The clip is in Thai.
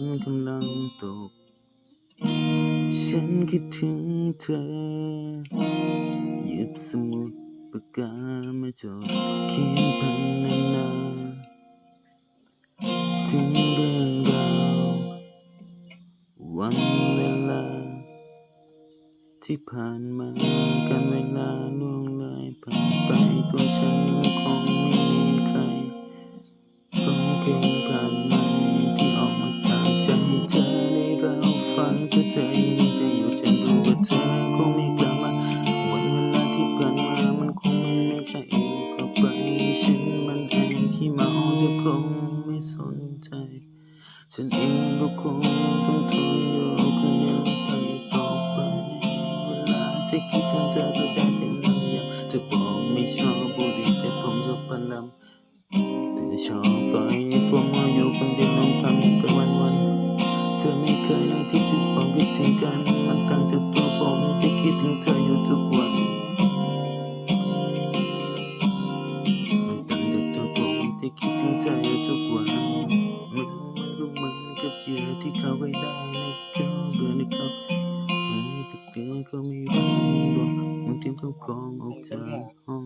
นกำลังตก ฉันคิดถึงเธอ หยิบสมุดปากกามาจดเขียนพันนานาถึงเรื่องราววันเวลา ที่ผ่านมาการเวลาล่วงเลยผ่านไป ฉันมันเองที่เมาจะคงไม่สนใจ ฉันเองก็คงต้องทนอยู่คนเดียวไปต่อไป เวลาที่คิดถึงเธอก็ได้แต่นั่งยำเธอบอกไม่ชอบบุหรี่แต่ผมชอบพันลำแต่ชอบปล่อยให้ผมมาอยู่คนเดียวลำพังไปวันวันเธอไม่เคยที่จะบอกคิดถึงกันมันต่างจากตัวผมที่คิดถึงเธออยู่ทุกวัน ที่เขาไว้ได้ในเขาเดินอในเขาไม่ตะเกียงเขาไม่รู้บอกมึงเตรียมเข้าของออกจากห้อง